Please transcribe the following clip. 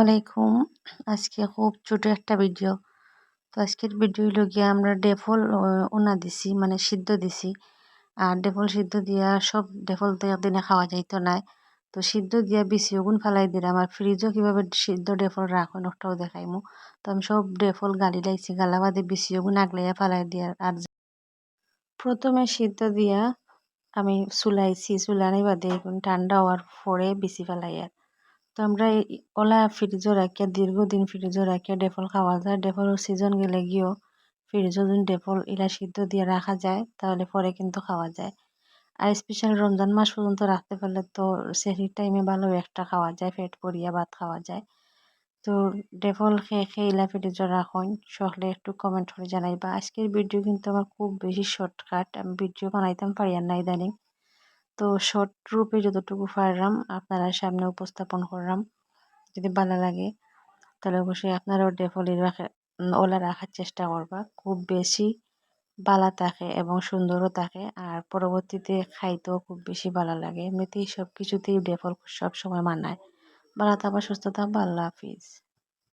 আলাইকুম। আজকে খুব ছোট একটা ভিডিও তো আজকের ভিডিও হইল গিয়ে আমরা ডেফল ওনা দিছি মানে সিদ্ধ দিছি। আর ডেফল সিদ্ধ দিয়া সব ডেফল তো একদিনে খাওয়া যাইতো না। তো সিদ্ধ দিয়া বেশি ওগুন ফালাই দিলাম। আর ফ্রিজও কীভাবে সিদ্ধ ডেফল রাখুন ওটাও দেখাইমু। তো আমি সব ডেফল গালি লাইছি গালা বাদে বেশি ওগুন আগলাইয়া ফেলাই দিয়া। আর প্রথমে সিদ্ধ দিয়া আমি চুলাইছি চুলানি বাদে এখন ঠান্ডা হওয়ার পরে বেশি ফেলাইয়ার তো আমরা ওলা ফ্রিজও রাখিয়া দীর্ঘদিন ফ্রিজও রাখিয়া ডেফল খাওয়া যায়। ডেফলের সিজন গেলে গিয়েও ফ্রিজও যদি ডেফল ইলা সিদ্ধ দিয়ে রাখা যায়, তাহলে পরে কিন্তু খাওয়া যায়। আর স্পেশাল রমজান মাস পর্যন্ত রাখতে পারলে তো সেহরির টাইমে ভালো একটা খাওয়া যায় পেট পরিয়া ভাত খাওয়া যায়। তো ডেফল খেয়ে খেয়ে ইলা ফ্রিজও রাখুন সকলে একটু কমেন্ট করে জানাইবা। আজকের ভিডিও কিন্তু আমার খুব বেশি শর্টকাট আমি ভিডিও বানাইতাম পারি আর না ইদানিং। তো শর্ট রূপে যতটুকু পারলাম আপনারা সামনে উপস্থাপন করলাম। যদি ভালো লাগে, তাহলে অবশ্যই আপনারাও ডেফলি রাখে, ওলা রাখার চেষ্টা করবা। খুব বেশি বালা থাকে এবং সুন্দরও থাকে, আর পরবর্তীতে খাইতেও খুব বেশি ভালো লাগে। এমনিতেই সব কিছুতেই ডেফল সব সময় মানায়। ভালো থাকবা, সুস্থ থাকবা, আল্লাহ হাফিজ।